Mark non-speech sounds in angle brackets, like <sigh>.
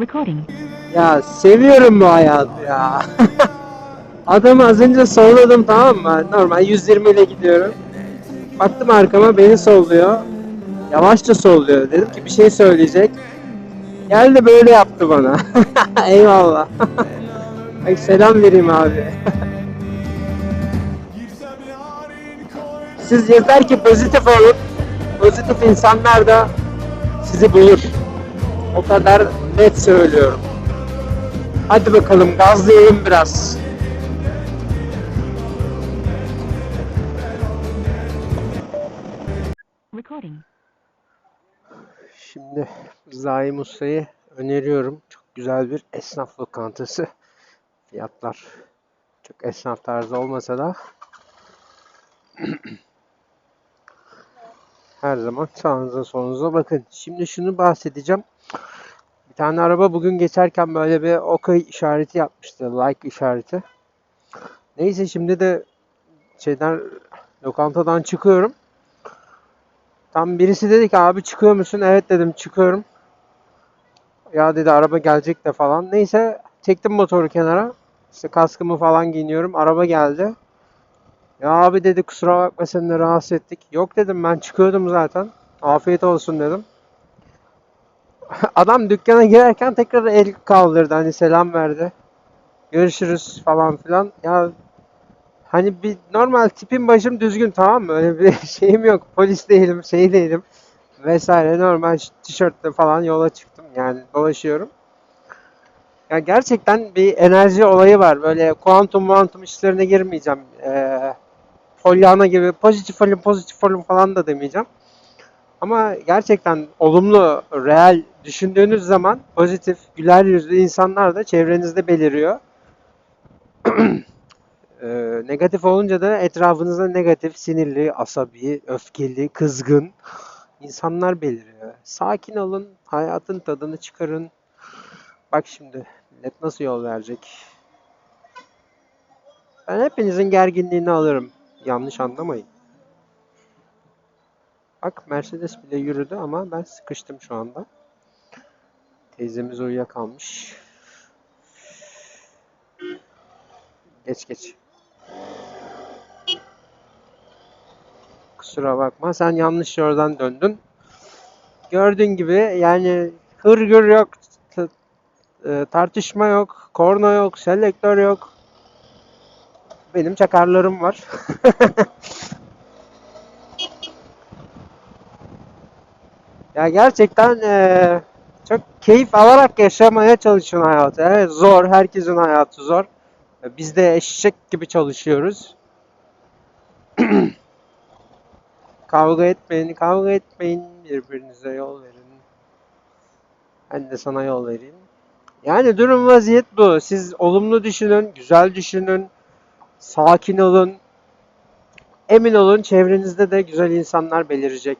Recording. Ya seviyorum bu hayatı ya. <laughs> Adamı az önce solladım tamam mı? Normal 120 ile gidiyorum. Baktım arkama beni solluyor. Yavaşça solluyor. Dedim ki bir şey söyleyecek. Geldi böyle yaptı bana. <laughs> Eyvallah. <laughs> Ay selam vereyim abi. Siz yeter ki pozitif olun. Pozitif insanlar da sizi bulur. O kadar net söylüyorum. Hadi bakalım gazlayalım biraz. Recording. Şimdi Zaim Usta'yı öneriyorum. Çok güzel bir esnaf lokantası. Fiyatlar çok esnaf tarzı olmasa da <clears throat> her zaman sağınıza solunuza bakın. Şimdi şunu bahsedeceğim. Tane araba bugün geçerken böyle bir okay işareti yapmıştı. Like işareti. Neyse şimdi de şeyden lokantadan çıkıyorum. Tam birisi dedi ki abi çıkıyor musun? Evet dedim çıkıyorum. Ya dedi araba gelecek de falan. Neyse çektim motoru kenara. İşte kaskımı falan giyiniyorum. Araba geldi. Ya abi dedi kusura bakma seni rahatsız ettik. Yok dedim ben çıkıyordum zaten. Afiyet olsun dedim. Adam dükkana girerken tekrar el kaldırdı. Hani selam verdi. Görüşürüz falan filan. Ya Hani bir normal tipim başım düzgün tamam mı? Öyle bir <laughs> şeyim yok. Polis değilim, şey değilim vesaire. Normal tişörtle falan yola çıktım. Yani dolaşıyorum. Ya gerçekten bir enerji olayı var. Böyle kuantum muantum işlerine girmeyeceğim. Ee, Pollyanna gibi pozitif olun pozitif olun falan da demeyeceğim. Ama gerçekten olumlu, real düşündüğünüz zaman pozitif, güler yüzlü insanlar da çevrenizde beliriyor. <clears throat> Ee, negatif olunca da etrafınızda negatif, sinirli, asabi, öfkeli, kızgın insanlar beliriyor. Sakin olun, hayatın tadını çıkarın. Bak şimdi, millet nasıl yol verecek? Ben hepinizin gerginliğini alırım. Yanlış anlamayın. Bak Mercedes bile yürüdü ama ben sıkıştım şu anda. Teyzemiz uyuyakalmış. Geç geç. Kusura bakma sen yanlış yoldan döndün. Gördüğün gibi yani hırgür yok, e, tartışma yok, korna yok, selektör yok. Benim çakarlarım var. <laughs> ya gerçekten e, keyif alarak yaşamaya çalışın hayatı. Evet, zor, herkesin hayatı zor. Biz de eşek gibi çalışıyoruz. <clears throat> Kavga etmeyin, kavga etmeyin. Birbirinize yol verin. Ben de sana yol vereyim. Yani durum vaziyet bu. Siz olumlu düşünün, güzel düşünün, sakin olun. Emin olun çevrenizde de güzel insanlar belirecek.